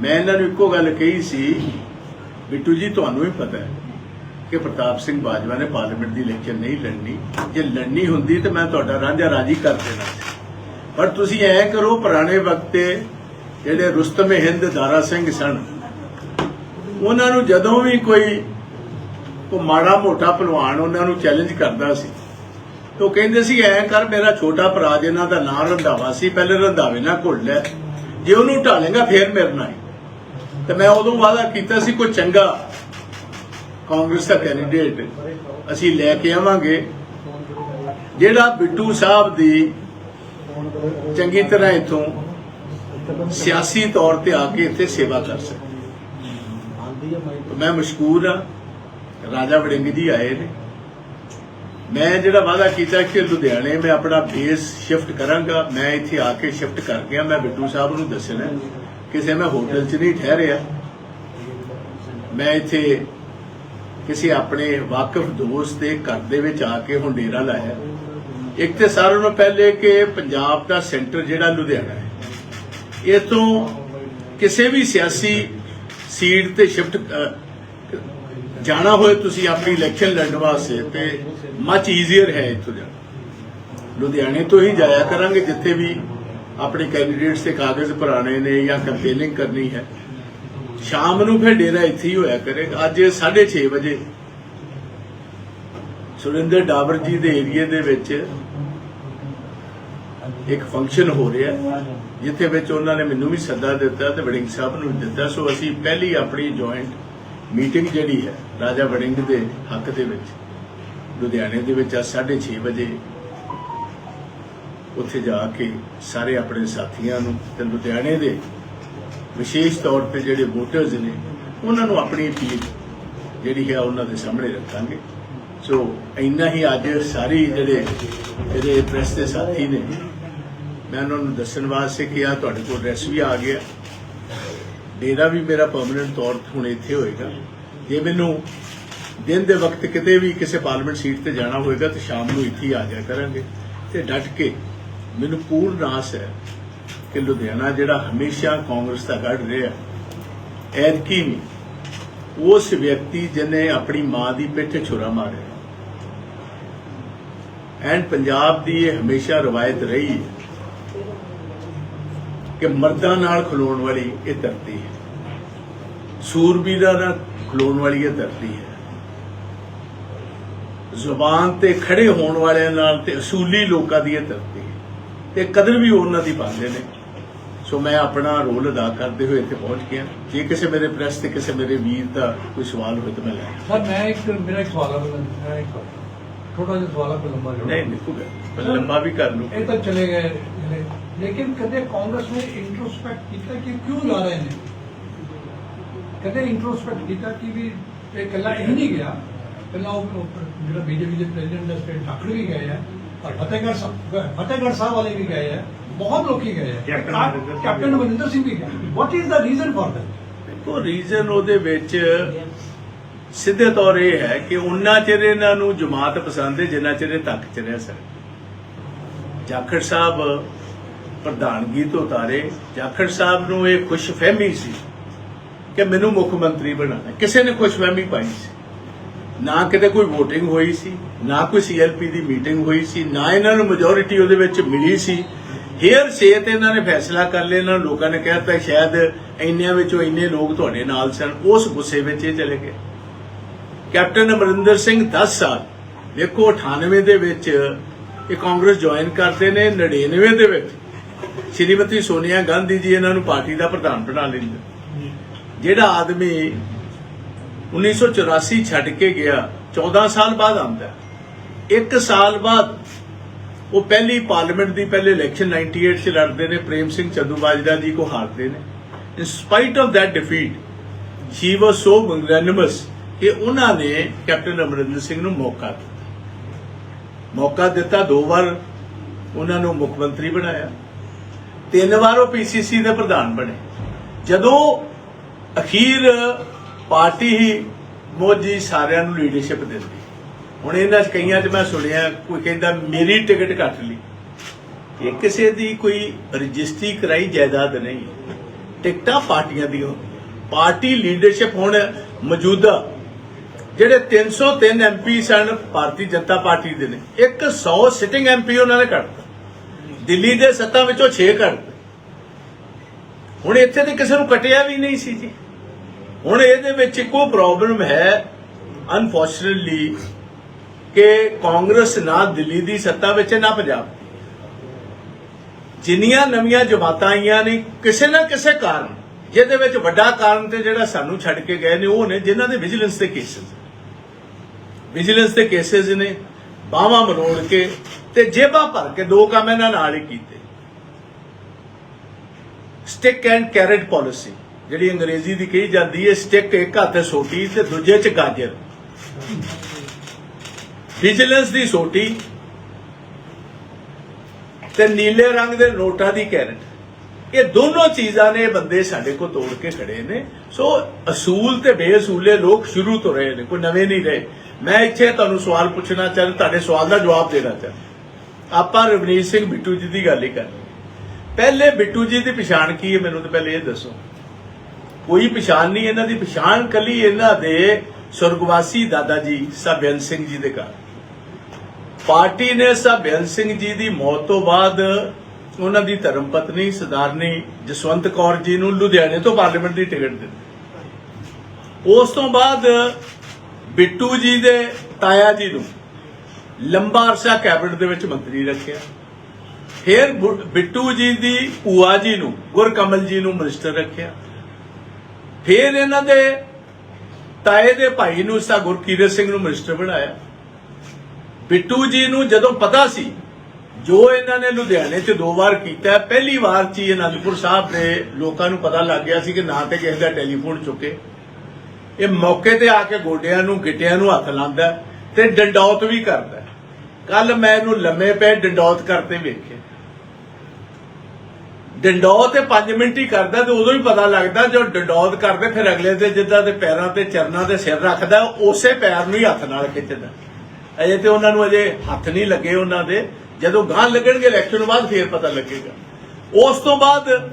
ਮੈਂ ਇਹਨਾਂ ਨੂੰ ਇੱਕੋ ਗੱਲ ਕਹੀ ਸੀ, ਬਿੱਟੂ ਜੀ, ਤੁਹਾਨੂੰ ਵੀ ਪਤਾ ਹੈ ਕਿ ਪ੍ਰਤਾਪ ਸਿੰਘ ਬਾਜਵਾ ਨੇ ਪਾਰਲੀਮੈਂਟ ਦੀ ਇਲੈਕਸ਼ਨ ਨਹੀਂ ਲੜਨੀ। ਜੇ ਲੜਨੀ ਹੁੰਦੀ ਤਾਂ ਮੈਂ ਤੁਹਾਡਾ ਰਾਂਝਾ ਰਾਜੀ ਕਰ ਦੇਣਾ ਪਰ ਤੁਸੀਂ ਐ ਕਰੋ, ਪੁਰਾਣੇ ਵਕਤ ਤੇ ਜਿਹੜੇ ਰੁਸਤਮ ਹਿੰਦ ਦਾਰਾ ਸਿੰਘ ਸਨ, ਉਹਨਾਂ ਨੂੰ ਜਦੋਂ ਵੀ ਕੋਈ ਕੋ ਮਾੜਾ ਮੋਟਾ ਪਹਿਲਵਾਨ ਉਹਨਾਂ ਨੂੰ ਚੈਲੰਜ ਕਰਦਾ ਸੀ, ਤੇ ਉਹ ਕਹਿੰਦੇ ਸੀ, ਐ ਕਰ, ਮੇਰਾ ਛੋਟਾ ਭਰਾ ਜਿਹਨਾਂ ਦਾ ਨਾਂ ਰੰਧਾਵਾ ਸੀ, ਪਹਿਲੇ ਰੰਧਾਵੇ ਨਾਲ ਘੁੱਲ ਲੈ। ਜੇ ਉਹਨੂੰ ਢਾਲੇਗਾ, ਫੇਰ ਮੇਰੇ ਨਾਲ ਤੇ ਮੈਂ ਉਦੋਂ ਵਾਅਦਾ ਕੀਤਾ ਸੀ, ਕੋਈ ਚੰਗਾ ਕਾਂਗਰਸ ਦਾ ਕੈਂਡੀਡੇਟ ਅਸੀਂ ਲੈ ਕੇ ਆਵਾਂਗੇ। ਜਿਹੜਾ ਬਿੱਟੂ ਸਾਹਿਬ ਦੀ ਚੰਗੀ ਤਰ੍ਹਾਂ ਇਥੋਂ ਸਿਆਸੀ ਤੌਰ ਤੇ ਆ ਕੇ ਇੱਥੇ ਸੇਵਾ ਕਰ ਸਕੇ। ਮੈਂ ਮਸ਼ਕੂਰ ਹਾਂ, ਰਾਜਾ ਵੜਿੰਗ ਜੀ ਆਏ ਨੇ। ਮੈਂ ਜਿਹੜਾ ਵਾਅਦਾ ਕੀਤਾ ਕਿ ਲੁਧਿਆਣੇ ਮੈਂ ਆਪਣਾ ਬੇਸ ਸ਼ਿਫਟ ਕਰਾਂਗਾ, ਮੈਂ ਇੱਥੇ ਆ ਕੇ ਸ਼ਿਫਟ ਕਰ ਗਿਆ, ਮੈਂ ਬਿੱਟੂ ਸਾਹਿਬ ਨੂੰ ਦੱਸਣਾ ਕਿਸੇ ਮੈਂ ਹੋਟਲ 'ਚ ਨਹੀਂ ਠਹਿਰਿਆ ਮੈਂ ਇੱਥੇ ਕਿਸੇ ਆਪਣੇ ਵਾਕਿਫ ਦੋਸਤ ਦੇ ਘਰ ਦੇ ਵਿੱਚ ਆ ਕੇ ਹੁਣ ਡੇਰਾ ਲਾਇਆ। ਇੱਕ ਤੇ ਸਾਰਿਆਂ ਨੂੰ ਪਹਿਲੇ ਕਿ ਪੰਜਾਬ ਦਾ ਸੈਂਟਰ ਜਿਹੜਾ ਲੁਧਿਆਣਾ ਹੈ ਇਹ ਤੋਂ ਕਿਸੇ ਵੀ ਸਿਆਸੀ ਸੀਟ ਤੇ ਸ਼ਿਫਟ ਜਾਣਾ ਹੋਏ ਤੁਸੀਂ ਆਪਣੀ ਇਲੈਕਸ਼ਨ ਲੜਨ ਵਾਸਤੇ ਤੇ ਮੱਚ ਈਜ਼ੀਅਰ ਹੈ ਇੱਥੋਂ ਜਾਣਾ। ਲੁਧਿਆਣੇ ਤੋਂ ਹੀ ਜਾਇਆ ਕਰਾਂਗੇ ਜਿੱਥੇ ਵੀ ਆਪਣੇ ਕੈਂਡੀਡੇਟਸ ਦੇ ਕਾਗਜ਼ ਭਰਾਣੇ ਨੇ ਜਾਂ ਕੰਪੇਨਿੰਗ ਕਰਨੀ ਹੈ। ਸ਼ਾਮ ਨੂੰ ਫਿਰ ਡੇਰਾ ਇੱਥੇ ਹੀ ਹੋਇਆ ਕਰੇਗਾ ਅੱਜ 6:30 ਵਜੇ ਸੁਰਿੰਦਰ ਡਾਬਰ ਜੀ ਦੇ ਏਰੀਏ ਦੇ ਵਿੱਚ ਇੱਕ ਫੰਕਸ਼ਨ ਹੋ ਰਿਹਾ ਹੈ, ਜਿੱਥੇ ਵਿੱਚ ਉਹਨਾਂ ਨੇ ਮੈਨੂੰ ਵੀ ਸੱਦਾ ਦਿੱਤਾ ਤੇ ਵੜਿੰਗ ਸਾਹਿਬ ਨੂੰ ਵੀ ਦਿੱਤਾ। ਸੋ ਅਸੀਂ ਪਹਿਲੀ ਆਪਣੀ ਜੁਆਇੰਟ ਮੀਟਿੰਗ ਜਿਹੜੀ ਹੈ ਰਾਜਾ ਵੜਿੰਗ ਦੇ ਹੱਕ ਦੇ ਵਿੱਚ ਲੁਧਿਆਣੇ ਦੇ ਵਿੱਚ ਅੱਜ 6:30 ਵਜੇ ਉੱਥੇ ਜਾ ਕੇ ਸਾਰੇ ਆਪਣੇ ਸਾਥੀਆਂ ਨੂੰ ਤੇ ਲੁਧਿਆਣੇ ਦੇ ਵਿਸ਼ੇਸ਼ ਤੌਰ ਤੇ ਜਿਹੜੇ ਵੋਟਰਸ ਨੇ, ਉਹਨਾਂ ਨੂੰ ਆਪਣੀ ਅਪੀਲ ਜਿਹੜੀ ਹੈ ਉਹਨਾਂ ਦੇ ਸਾਹਮਣੇ ਰੱਖਾਂਗੇ। ਸੋ ਇੰਨਾ ਹੀ ਅੱਜ ਸਾਰੀ ਜਿਹੜੇ ਜਿਹੜੇ ਪ੍ਰੈਸ ਦੇ ਸਾਥੀ ਨੇ, ਮੈਂ ਉਹਨਾਂ ਨੂੰ ਦੱਸਣ ਵਾਸਤੇ ਕਿਹਾ ਤੁਹਾਡੇ ਕੋਲ ਐਡਰੈਸ ਵੀ ਆ ਗਿਆ। ਡੇਰਾ ਵੀ ਮੇਰਾ ਪਰਮਨੈਂਟ ਤੌਰ ਹੁਣ ਇੱਥੇ ਹੋਏਗਾ। ਜੇ ਮੈਨੂੰ ਦਿਨ ਦੇ ਵਕਤ ਕਿਤੇ ਵੀ ਕਿਸੇ ਪਾਰਲੀਮੈਂਟ ਸੀਟ ਤੇ ਜਾਣਾ ਹੋਏਗਾ ਤਾਂ ਸ਼ਾਮ ਨੂੰ ਇੱਥੇ ਹੀ ਆ ਜਾਇਆ ਕਰਾਂਗੇ। ਤੇ ਡਟ ਕੇ ਮੈਨੂੰ ਪੂਰਨ ਆਸ ਹੈ ਕਿ ਲੁਧਿਆਣਾ ਜਿਹੜਾ ਹਮੇਸ਼ਾ ਕਾਂਗਰਸ ਦਾ ਗੜ ਰਿਹਾ, ਐਤਕੀ ਨਹੀਂ ਉਸ ਵਿਅਕਤੀ ਜਿਹਨੇ ਆਪਣੀ ਮਾਂ ਦੀ ਪਿੱਠ ਛੁਰਾ ਮਾਰਿਆ। ਐਂਡ ਪੰਜਾਬ ਦੀ ਇਹ ਹਮੇਸ਼ਾ ਰਵਾਇਤ ਰਹੀ ਹੈ ਕਿ ਮਰਦਾਂ ਨਾਲ ਖਲੋਣ ਵਾਲੀ ਇਹ ਧਰਤੀ ਹੈ। ਸੂਰਬੀਰਾਂ ਨਾਲ ਖਲੋਣ ਵਾਲੀ ਇਹ ਧਰਤੀ ਹੈ। ਜ਼ੁਬਾਨ ਤੇ ਖੜੇ ਹੋਣ ਵਾਲਿਆਂ ਨਾਲ ਤੇ ਅਸੂਲੀ ਲੋਕਾਂ ਦੀ ਇਹ ਧਰਤੀ ਤੇ ਕਦਰ ਵੀ ਉਹਨਾਂ ਦੀ ਪਾਉਂਦੇ ਨੇ। ਸੋ ਮੈਂ ਆਪਣਾ ਰੋਲ ਅਦਾ ਕਰਦੇ ਹੋਏ ਇੱਥੇ ਪਹੁੰਚ ਗਿਆ। ਜੇ ਕਿਸੇ ਮੇਰੇ ਪ੍ਰੈਸ ਤੇ ਕਿਸੇ ਮੇਰੇ ਵੀਰ ਦਾ ਕੋਈ ਸਵਾਲ ਹੋਵੇ ਤਾਂ ਮੈਂ ਲੈ ਸਰ ਮੈਂ ਇੱਕ ਮੇਰਾ ਇੱਕ ਸਵਾਲ ਹੈ ਮੇਰਾ ਇੱਕ ਛੋਟਾ ਜਿਹਾ ਸਵਾਲ ਹੈ ਕੋਈ ਲੰਬਾ ਨਹੀਂ ਲਿਖੂਗਾ ਪਰ ਲੰਬਾ ਵੀ ਕਰ ਲੂ ਇਹ ਤਾਂ ਚਲੇ ਗਏ। ਲੇਕਿਨ ਕਦੇ ਕਾਂਗਰਸ ਨੇ ਇੰਟਰੋਸਪੈਕਟ ਕੀਤਾ ਕਿ ਕਿਉਂ ਜਾ ਰਹੇ ਨੇ? ਕਦੇ ਇੰਟਰੋਸਪੈਕਟ ਕੀਤਾ ਕਿ ਵੀ ਇਹ ਇਕੱਲਾ ਇਹ ਨਹੀਂ ਗਿਆ? ਪਹਿਲਾਂ ਉਹ ਜਿਹੜਾ ਬੀਜੇਪੀ ਦੇ ਪ੍ਰੈਜ਼ੀਡੈਂਟ ਦਾ ਸਟੇਟ ਠਾਕੁਰ ਵੀ ਗਏ ਆ। ਔਰ ਫਤਿਹਗੜ੍ਹ ਸਾਹਿਬ ਫਤਿਹਗੜ੍ਹ ਸਾਹਿਬ ਵਾਲੇ ਵੀ ਗਏ ਆ ਬਹੁਤ ਲੋਕੀ ਗਏ ਆ ਕੈਪਟਨ ਅਮਰਿੰਦਰ ਸਿੰਘ ਕੈਪਟਨ ਅਮਰਿੰਦਰ ਸਿੰਘ ਵੀ ਗਏ what is the reason for that ਦੇਖੋ ਰੀਜ਼ਨ ਉਹਦੇ ਵਿੱਚ ਸਿੱਧੇ ਤੌਰ ਇਹ ਹੈ ਕਿ ਉਹਨਾਂ ਚਿਰ ਇਹਨਾਂ ਨੂੰ ਜਮਾਤ ਪਸੰਦ ਹੈ ਜਿੰਨਾ ਚਿਰ ਇਹ ਤੱਕ ਚ ਰਹਿ ਸਕਦੇ ਜਾਖੜ ਸਾਹਿਬ ਪ੍ਰਧਾਨਗੀ ਤੋਂ ਉਤਾਰੇ। ਜਾਖੜ ਸਾਹਿਬ ਨੂੰ ਇਹ ਖੁਸ਼ਫਹਿਮੀ ਸੀ ਕਿ ਮੈਨੂੰ ਮੁੱਖ ਮੰਤਰੀ ਬਣਾਉਣਾ ਕਿਸੇ ਨੇ ਖੁਸ਼ਫਹਿਮੀ ਪਾਈ ਸੀ। ਨਾ ਕਿਤੇ ਕੋਈ VOTING ਹੋਈ ਸੀ ਨਾ ਕੋਈ ਸੀਐਲਪੀ ਦੀ ਮੀਟਿੰਗ ਹੋਈ ਸੀ ਨਾ ਇਹਨਾਂ ਨੂੰ ਮੈਜੋਰਿਟੀ ਉਹਦੇ ਵਿੱਚ ਮਿਲੀ ਸੀ। ਹੇਅਰ ਸੇ ਤੇ ਇਹਨਾਂ ਨੇ ਫੈਸਲਾ ਕਰ ਲਿਆ ਇਹਨਾਂ ਲੋਕਾਂ ਨੇ ਕਹਿਤਾ ਸ਼ਾਇਦ ਇੰਨਿਆਂ ਵਿੱਚੋਂ ਇੰਨੇ ਲੋਕ ਤੁਹਾਡੇ ਨਾਲ ਸਨ ਉਸ ਗੁੱਸੇ ਵਿੱਚ ਇਹ ਚਲੇ ਗਏ। ਕੈਪਟਨ ਅਮਰਿੰਦਰ ਸਿੰਘ 10 ਸਾਲ ਦੇਖੋ 98 ਦੇ ਵਿੱਚ ਇਹ ਕਾਂਗਰਸ ਜੁਆਇਨ ਕਰਦੇ ਨੇ 99 ਦੇ ਵਿੱਚ। ਸ਼੍ਰੀਮਤੀ ਸੋਨੀਆ ਗਾਂਧੀ ਜੀ ਇਹਨਾਂ ਨੂੰ ਪਾਰਟੀ ਦਾ ਪ੍ਰਧਾਨ ਬਣਾ ਲੈਂਦੇ ਜਿਹੜਾ ਆਦਮੀ 1984 ਛੱਡ ਕੇ ਗਿਆ 14 ਸਾਲ ਬਾਅਦ ਆਉਂਦਾ ਇੱਕ ਸਾਲ ਬਾਅਦ ਉਹ ਪਹਿਲੀ ਪਾਰਲੀਮੈਂਟ ਦੀ ਪਹਿਲੇ ਇਲੈਕਸ਼ਨ 98 ਚ ਲੜਦੇ ਨੇ, ਪ੍ਰੇਮ ਸਿੰਘ ਚੰਦੂਮਾਜਰਾ ਜੀ ਕੋ ਹਾਰਦੇ ਨੇ। In spite of that defeat she was so magnanimous ਕਿ ਉਹਨਾਂ ਨੇ ਕੈਪਟਨ ਅਮਰਿੰਦਰ ਸਿੰਘ ਨੂੰ ਮੌਕਾ ਦਿੱਤਾ। ਮੌਕਾ ਦਿੱਤਾ, ਦੋ ਵਾਰ ਉਹਨਾਂ ਨੂੰ ਮੁੱਖ ਮੰਤਰੀ ਬਣਾਇਆ। ਤਿੰਨ ਵਾਰ ਉਹ ਪੀਸੀਸੀ ਦੇ ਪ੍ਰਧਾਨ ਬਣੇ। ਜਦੋਂ ਅਖੀਰ ਪਾਰਟੀ ਹੀ ਮੋਦੀ ਸਾਰਿਆਂ ਨੂੰ ਲੀਡਰਸ਼ਿਪ ਦਿੰਦੀ। ਹੁਣ ਇਹਨਾਂ 'ਚ ਕਈਆਂ 'ਚ ਮੈਂ ਸੁਣਿਆ, ਕੋਈ ਕਹਿੰਦਾ ਮੇਰੀ ਟਿਕਟ ਕੱਟ ਲਈ। ਇਹ ਕਿਸੇ ਦੀ ਕੋਈ ਰਜਿਸਟਰੀ ਕਰਾਈ ਜਾਇਦਾਦ ਨਹੀਂ। ਟਿਕਟਾਂ ਪਾਰਟੀਆਂ ਦੀਆਂ। ਪਾਰਟੀ ਲੀਡਰਸ਼ਿਪ ਹੁਣ ਮੌਜੂਦਾ। ਜਿਹੜੇ 303 ਐਮਪੀ ਸਨ, ਭਾਰਤੀ ਜਨਤਾ ਪਾਰਟੀ ਦੇ ਨੇ। ਇੱਕ 100 ਸਿਟਿੰਗ ਐਮਪੀ ਉਹਨਾਂ ਨੇ ਕੱਢਤਾ ਦਿੱਲੀ ਦੇ ਸੱਤਾ ਵਿੱਚੋਂ 6 ਕੱਢਤੇ ਹੁਣ ਇੱਥੇ ਤੇ ਕਿਸੇ ਨੂੰ ਕਟਿਆ ਵੀ ਨਹੀਂ ਸੀ ਜੀ। ਹੁਣ ਇਹਦੇ ਵਿੱਚ ਇੱਕੋ ਪ੍ਰੋਬਲਮ ਹੈ ਅਨਫੋਰਚੂਨਟਲੀ ਕਿ ਕਾਂਗਰਸ ਨਾ ਦਿੱਲੀ ਦੀ ਸੱਤਾ ਵਿੱਚ ਨਾ ਪੰਜਾਬ ਜਿੰਨੀਆਂ ਨਵੀਆਂ ਜਮਾਤਾਂ ਆਈਆਂ ਨੇ, ਕਿਸੇ ਨਾ ਕਿਸੇ ਕਾਰਨ, ਜਿਹਦੇ ਵਿੱਚ ਵੱਡਾ ਕਾਰਨ ਤੇ ਜਿਹੜਾ ਸਾਨੂੰ ਛੱਡ ਕੇ ਗਏ ਨੇ, ਉਹ ਨੇ ਜਿਨ੍ਹਾਂ ਦੇ ਵਿਜੀਲੈਂਸ ਦੇ ਕੇਸਿਸ ਵਿਜੀਲੈਂਸ ਦੇ ਕੇਸਿਸ ਨੇ ਬਾਹਾਂ ਮਰੋੜ ਕੇ ਤੇ ਜੇਬਾਂ ਭਰ ਕੇ ਦੋ ਕੰਮ ਇਹਨਾਂ ਨਾਲ ਹੀ ਕੀਤੇ। ਸਟਿਕ ਐਂਡ ਕੈਰਟ ਪਾਲਿਸੀ ਜਿਹੜੀ ਅੰਗਰੇਜ਼ੀ ਦੀ ਕਹੀ ਜਾਂਦੀ ਹੈ, ਸਟਿਕ ਇੱਕ ਹੱਥ ਸੋਟੀ ਤੇ ਦੂਜੇ 'ਚ ਗਾਜਰ। ਵਿਜੀਲੈਂਸ ਦੀ ਸੋਟੀ ਤੇ ਨੀਲੇ ਰੰਗ ਦੇ ਨੋਟਾਂ ਦੀ ਕੈਰਟ। ਇਹ ਦੋਨੋਂ ਚੀਜ਼ਾਂ ਨੇ ਬੰਦੇ ਸਾਡੇ ਕੋਲ ਤੋੜ ਕੇ ਖੜੇ ਨੇ। ਸੋ ਅਸੂਲ ਤੇ ਬੇਅਸੂਲੇ ਲੋਕ ਸ਼ੁਰੂ ਤੋਂ ਰਹੇ ਨੇ, ਕੋਈ ਨਵੇਂ ਨਹੀਂ ਰਹੇ। ਮੈਂ ਇੱਥੇ ਤੁਹਾਨੂੰ ਸਵਾਲ ਪੁੱਛਣਾ ਚਾਹੁੰਦਾ, ਤੁਹਾਡੇ ਸਵਾਲ ਦਾ ਜਵਾਬ ਦੇਣਾ ਚਾਹੁੰਦਾ। ਆਪਾਂ ਰਵਨੀਤ ਸਿੰਘ ਬਿੱਟੂ ਜੀ ਦੀ ਗੱਲ ਹੀ ਕਰਨੀ ਪਹਿਲੇ ਬਿੱਟੂ ਜੀ ਦੀ ਪਛਾਣ ਕੀ ਹੈ? ਮੈਨੂੰ ਤਾਂ ਪਹਿਲੇ ਇਹ ਦੱਸੋ। ਕੋਈ ਪਛਾਣ ਨਹੀਂ, ਇਹਨਾਂ ਦੀ ਪਛਾਣ ਕੱਲੀ ਇਹਨਾਂ ਦੇ ਸੁਰਗਵਾਸੀ ਦਾਦਾ ਜੀ ਸਭਿਆਨ ਸਿੰਘ ਜੀ ਦੇ ਘਰ। ਪਾਰਟੀ ਨੇ ਸਭਿਆਨ ਸਿੰਘ ਜੀ ਦੀ ਮੌਤ ਤੋਂ ਬਾਅਦ ਉਹਨਾਂ ਦੀ ਧਰਮ ਪਤਨੀ ਸਰਦਾਰਨੀ ਜਸਵੰਤ ਕੌਰ ਜੀ ਨੂੰ ਲੁਧਿਆਣੇ ਤੋਂ ਪਾਰਲੀਮੈਂਟ ਦੀ ਟਿਕਟ ਦਿੱਤੀ। ਉਸ ਤੋਂ ਬਾਅਦ ਬਿੱਟੂ ਜੀ ਦੇ ਤਾਇਆ ਜੀ ਨੂੰ ਲੰਬਾ ਅਰਸਾ ਕੈਬਨਿਟ ਦੇ ਵਿੱਚ ਮੰਤਰੀ ਰੱਖਿਆ। ਫਿਰ ਬਿੱਟੂ ਜੀ ਦੀ ਭੂਆ ਜੀ ਨੂੰ ਗੁਰਕਮਲ ਜੀ ਨੂੰ ਮਿਨਿਸਟਰ ਰੱਖਿਆ। ਫਿਰ ਇਹਨਾਂ ਦੇ ਤਾਏ ਦੇ ਭਾਈ ਨੂੰ ਸਾ ਗੁਰਕੀਰਤ ਸਿੰਘ ਨੂੰ ਮਿਨਿਸਟਰ ਬਣਾਇਆ। ਬਿੱਟੂ ਜੀ ਨੂੰ ਜਦੋਂ ਪਤਾ ਸੀ, ਜੋ ਇਹਨਾਂ ਨੇ ਲੁਧਿਆਣੇ 'ਚ ਦੋ ਵਾਰ ਕੀਤਾ, ਪਹਿਲੀ ਵਾਰ 'ਚ ਹੀ ਅਨੰਦਪੁਰ ਸਾਹਿਬ ਦੇ ਲੋਕਾਂ ਨੂੰ ਪਤਾ ਲੱਗ ਗਿਆ ਸੀ ਕਿ ਨਾ ਤੇ ਕਿਸੇ ਦਾ ਟੈਲੀਫੋਨ ਚੁੱਕੇ। ਇਹ ਮੌਕੇ ਤੇ ਆ ਕੇ ਗੋਡਿਆਂ ਨੂੰ, ਗਿੱਟਿਆਂ ਨੂੰ ਹੱਥ ਲਾਉਂਦਾ ਤੇ ਡੰਡੌਤ ਵੀ ਕਰਦਾ। ਕੱਲ ਮੈਂ ਇਹਨੂੰ ਲੰਮੇ ਪੈ ਡੰਡੌਤ ਕਰਦੇ ਵੇਖਿਆ। ਡੰਡੌਤ ਤੇ 5 ਮਿੰਟ ਹੀ ਕਰਦਾ ਤੇ ਉਦੋਂ ਹੀ ਪਤਾ ਲੱਗਦਾ ਜਦੋਂ ਡੰਡੌਤ ਕਰਦੇ, ਫਿਰ ਅਗਲੇ ਦੇ ਜਿੱਦਾਂ ਦੇ ਪੈਰਾਂ ਤੇ ਚਰਨਾਂ ਤੇ ਸਿਰ ਰੱਖਦਾ, ਉਸੇ ਪੈਰ ਨੂੰ ਹੀ ਹੱਥ ਨਾਲ ਖਿੱਚਦਾ। ਅਜੇ ਤੇ ਉਹਨਾਂ ਨੂੰ ਅਜੇ ਹੱਥ ਨਹੀਂ ਲੱਗੇ ਉਹਨਾਂ ਦੇ। ਜਦੋਂ ਗਾਂ ਲੱਗਣਗੇ ਇਲੈਕਸ਼ਨ ਬਾਅਦ ਫੇਰ ਪਤਾ ਲੱਗੇਗਾ। ਉਸ ਤੋਂ ਬਾਅਦ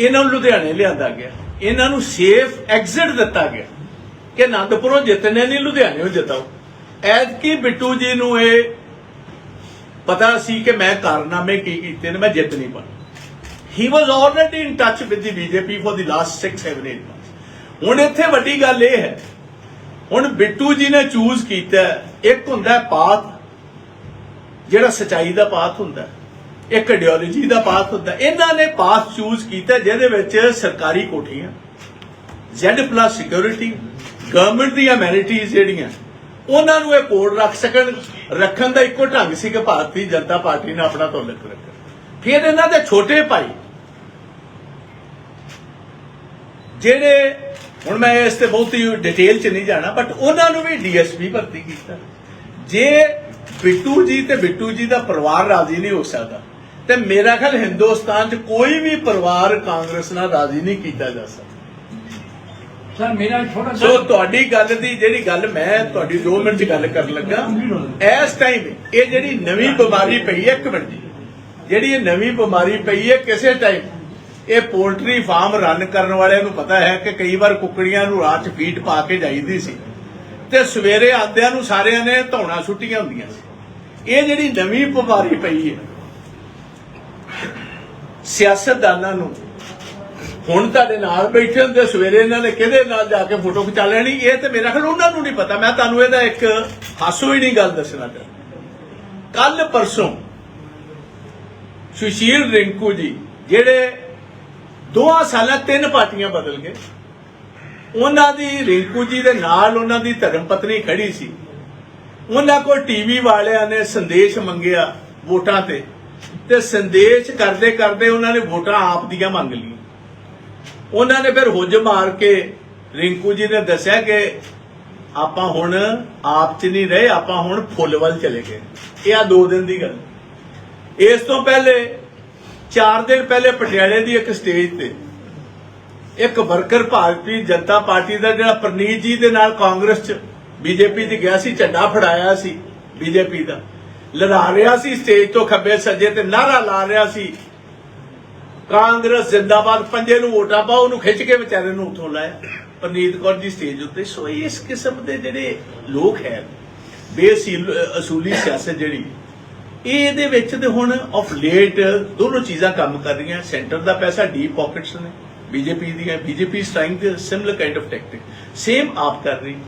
ਇਹਨਾਂ ਨੂੰ ਲੁਧਿਆਣੇ ਲਿਆਂਦਾ ਗਿਆ। ਇਹਨਾਂ ਨੂੰ ਸੇਫ ਐਗਜ਼ਿਟ ਦਿੱਤਾ ਗਿਆ। ਕਿ ਆਨੰਦਪੁਰੋਂ ਜਿੱਤਨੇ ਨਹੀਂ, ਲੁਧਿਆਣੇੋਂ ਜਿਤਾਓ। ਐਤਕੀ ਬਿੱਟੂ ਜੀ ਨੂੰ ਇਹ ਪਤਾ ਸੀ ਕਿ ਮੈਂ ਕਾਰਨਾਮੇ ਕੀ ਕੀਤੇ ਨੇ, ਮੈਂ ਜਿੱਤ ਨਹੀਂ ਪਾਣਾ he was already in touch with the BJP for the last 6 7 8 months ਹੁਣ ਇੱਥੇ ਵੱਡੀ ਗੱਲ ਇਹ ਹੈ, ਹੁਣ ਬਿੱਟੂ ਜੀ ਨੇ ਚੂਜ਼ ਕੀਤਾ ਇੱਕ ਹੁੰਦਾ ਹੈ ਪਾਥ ਜਿਹੜਾ ਸਚਾਈ ਦਾ ਪਾਥ ਹੁੰਦਾ ਇੱਕ ਆਈਡੀਓਲੋਜੀ ਦਾ ਪਾਥ ਹੁੰਦਾ ਇਹਨਾਂ ਨੇ ਪਾਥ ਚੂਜ਼ ਕੀਤਾ ਜਿਹਦੇ ਵਿੱਚ ਸਰਕਾਰੀ ਕੋਠੀਆਂ, Z+ ਸਿਕਿਉਰਿਟੀ ਗਵਰਨਮੈਂਟ ਦੀਆਂ ਅਮੈਨਿਟੀਜ਼ ਜਿਹੜੀਆਂ, ਉਹਨਾਂ ਨੂੰ ਇਹ ਕੋਡ ਰੱਖ ਸਕਣ, ਰੱਖਣ ਦਾ ਇੱਕੋ ਢੰਗ ਸੀ ਕਿ ਭਾਰਤੀ ਜਨਤਾ ਪਾਰਟੀ ਨੇ ਆਪਣਾ ਤੁਲਕ ਰੱਖਿਆ। ਫਿਰ ਇਹਨਾਂ ਦੇ ਛੋਟੇ ਭਾਈ ਜਿਹੜੇ ਹੁਣ ਮੈਂ ਇਸ ਤੇ ਬਹੁਤੀ ਡਿਟੇਲ ਚ ਨਹੀਂ ਜਾਣਾ ਬਟ ਉਹਨਾਂ ਨੂੰ ਵੀ ਡੀਐਸਪੀ ਭਰਤੀ ਕੀਤਾ। ਜੇ ਬਿੱਟੂ ਜੀ ਤੇ ਬਿੱਟੂ ਜੀ ਦਾ ਪਰਿਵਾਰ ਰਾਜ਼ੀ ਨਹੀਂ ਹੋ ਸਕਦਾ ਤੇ ਮੇਰਾ ਖਿਆਲ ਹਿੰਦੁਸਤਾਨ 'ਚ ਕੋਈ ਵੀ ਪਰਿਵਾਰ ਕਾਂਗਰਸ ਨਾਲ ਰਾਜ਼ੀ ਨਹੀਂ ਕੀਤਾ ਜਾ ਸਕਦਾ। ਸਰ ਮੇਰਾ ਛੋਟਾ ਸੋ ਤੁਹਾਡੀ ਗੱਲ ਦੀ ਜਿਹੜੀ ਗੱਲ ਮੈਂ ਤੁਹਾਡੀ 2 ਮਿੰਟ 'ਚ ਗੱਲ ਕਰਨ ਲੱਗਾ। ਇਸ ਟਾਈਮ ਇਹ ਜਿਹੜੀ ਨਵੀਂ ਬਿਮਾਰੀ ਪਈ ਹੈ ਇੱਕ ਮਿੰਟ ਜੀ। ਜਿਹੜੀ ਇਹ ਨਵੀਂ ਬਿਮਾਰੀ ਪਈ ਹੈ ਕਿਸੇ ਟਾਈਮ ਇਹ ਪੋਲਟਰੀ ਫਾਰਮ ਰਨ ਕਰਨ ਵਾਲਿਆਂ ਨੂੰ ਪਤਾ ਹੈ ਕਿ ਕਈ ਵਾਰ ਕੁੱਕੜੀਆਂ ਨੂੰ ਰਾਤ 'ਚ ਫੀਡ ਪਾ ਕੇ ਜਾਈਦੀ ਸੀ। ਤੇ ਸਵੇਰੇ ਆਂਦਿਆਂ ਨੂੰ ਸਾਰਿਆਂ ਨੇ ਧੌਣਾ ਛੁੱਟੀਆਂ ਹੁੰਦੀਆਂ ਸੀ। ਇਹ ਜਿਹੜੀ ਨਵੀਂ ਬਿਮਾਰੀ ਪਈ ਹੈ, ਸਿਆਸਤਦਾਨਾਂ ਨੂੰ, ਹੁਣ ਤੁਹਾਡੇ ਨਾਲ ਬੈਠੇ ਹੁੰਦੇ ਸਵੇਰੇ ਇਹਨਾਂ ਨੇ ਕਿਹਦੇ ਨਾਲ ਜਾ ਕੇ ਫੋਟੋ ਖਿਚਾ ਲੈਣੀ, ਇਹ ਤੇ ਮੇਰਾ ਖਿਆਲ ਉਹਨਾਂ ਨੂੰ ਨਹੀਂ ਪਤਾ। ਮੈਂ ਤੁਹਾਨੂੰ ਇਹਦਾ ਇੱਕ ਹਾਸੋ ਹੀ ਨਹੀਂ ਗੱਲ ਦੱਸਣਾ ਚਾਹੁੰਦਾ। ਕੱਲ ਪਰਸੋਂ ਸੁਸ਼ੀਲ ਰਿੰਕੂ ਜੀ, ਜਿਹੜੇ ਦੋਹਾਂ ਸਾਲਾਂ ਤਿੰਨ ਪਾਰਟੀਆਂ ਬਦਲ ਗਏ। ਉਹਨਾਂ ਦੀ ਰਿੰਕੂ ਜੀ ਦੇ ਨਾਲ ਉਹਨਾਂ ਦੀ ਧਰਮ ਪਤਨੀ ਖੜੀ ਸੀ। ਉਹਨਾਂ ਕੋਲ ਟੀਵੀ ਵਾਲਿਆਂ ਨੇ ਸੰਦੇਸ਼ ਮੰਗਿਆ ਵੋਟਾਂ ਤੇ। ਤੇ ਸੰਦੇਸ਼ ਕਰਦੇ ਕਰਦੇ ਉਹਨਾਂ ਨੇ ਵੋਟਾਂ ਆਪ ਦੀਆਂ ਮੰਗ ਲਈਆਂ। ਉਹਨਾਂ ਨੇ ਫਿਰ ਹੁੱਜ ਮਾਰ ਕੇ ਰਿੰਕੂ ਜੀ ਨੇ ਦੱਸਿਆ ਕਿ ਆਪਾਂ ਹੁਣ ਆਪ ਚ ਨਹੀਂ ਰਹੇ, ਆਪਾਂ ਹੁਣ ਫੁੱਲ ਵੱਲ ਚਲੇ ਗਏ। ਇਹ ਆ ਦੋ ਦਿਨ ਦੀ ਗੱਲ। ਇਸ ਤੋਂ ਪਹਿਲੇ 4 ਦਿਨ ਪਹਿਲੇ ਪਟਿਆਲੇ ਦੀ ਇੱਕ ਸਟੇਜ ਤੇ। ਇੱਕ ਵਰਕਰ ਭਾਰਤੀ ਜਨਤਾ ਪਾਰਟੀ ਦਾ ਜਿਹੜਾ ਪ੍ਰਨੀਤ ਜੀ ਦੇ ਨਾਲ ਕਾਂਗਰਸ ਚ ਬੀਜੇਪੀ ਚ ਗਿਆ ਸੀ, ਝੰਡਾ ਫੜਾਇਆ ਸੀ ਬੀਜੇਪੀ ਦਾ। ਲੜਾ ਰਿਹਾ ਸੀ ਸਟੇਜ ਤੋਂ ਖੱਬੇ ਸੱਜੇ ਤੇ ਨਾਰਾ ਲਾ ਰਿਹਾ ਸੀ। ਕਾਂਗਰਸ ਜ਼ਿੰਦਾਬਾਦ ਪੰਜੇ ਨੂੰ ਵੋਟਾਂ ਪਾਓ, ਉਹਨੂੰ ਖਿੱਚ ਕੇ ਵਿਚਾਰੇ ਨੂੰ ਉਥੋਂ ਲਾਇਆ। ਪਰਨੀਤ ਕੌਰ ਦੀ ਸਟੇਜ ਉੱਤੇ। ਸੋ ਇਸ ਕਿਸਮ ਦੇ ਜਿਹੜੇ ਲੋਕ ਹੈ ਬੇਸੀਲ ਅਸੂਲੀ ਸਿਆਸਤ ਜਿਹੜੀ ਇਹ ਇਹਦੇ ਵਿੱਚ ਤੇ ਹੁਣ ਆਫ ਲੇਟ ਦੋਨੋਂ ਚੀਜ਼ਾਂ ਕੰਮ ਕਰ ਰਹੀਆਂ। ਸੈਂਟਰ ਦਾ ਪੈਸਾ ਡੀਪ ਪਾਕਟਸ ਨੇ। ਬੀਜੇਪੀ ਦੀਆਂ BJP is trying the similar kind of tactic same AAP ਕਰ ਰਹੀ।